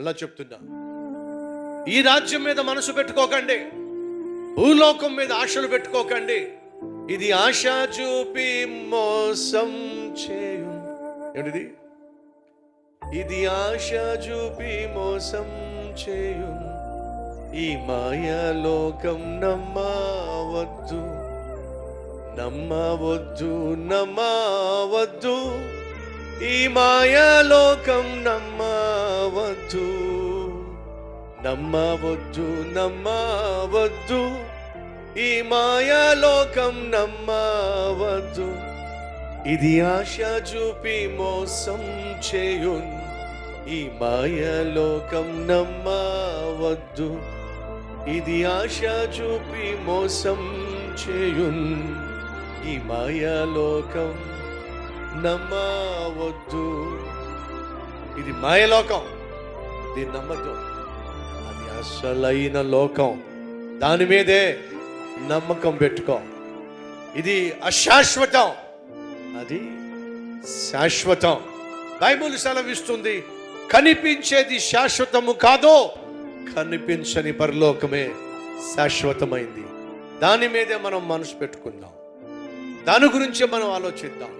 అలా చెప్తున్నా. ఈ రాజ్యం మీద మనసు పెట్టుకోకండి. భూలోకం మీద ఆశలు పెట్టుకోకండి. ఇది ఆశ చూపి మోసం చేయు. ఏంటిది ఇది ఆశ చూపి మోసం చేయు. ఈ మాయలోకం నమ్మవద్దు. నమ్మవద్దు నమ్మవద్దు. ఈ మాయాలోకం నమ్మవద్దు. నమ్మవద్దు నమ్మవద్దు. ఈ మాయాలోకం నమ్మవద్దు. ఇది ఆశ చూపి మోసం చేయున్. ఈ మాయలోకం నమ్మవద్దు. ఇది ఆశ చూపి మోసం చేయున్. ఈ మాయలోకం నమ్మవద్దు. ఇది మాయలోకం. దీన్ని నమ్మద్దు అది అసలైన లోకం. దాని మీదే నమ్మకం పెట్టుకో. ఇది అశాశ్వతం. అది శాశ్వతం. బైబుల్ సెలవిస్తుంది కనిపించేది శాశ్వతము కాదో కనిపించని పరలోకమే శాశ్వతమైంది. దాని మీదే మనం మనసు పెట్టుకుందాం. దాని గురించి మనం ఆలోచిద్దాం.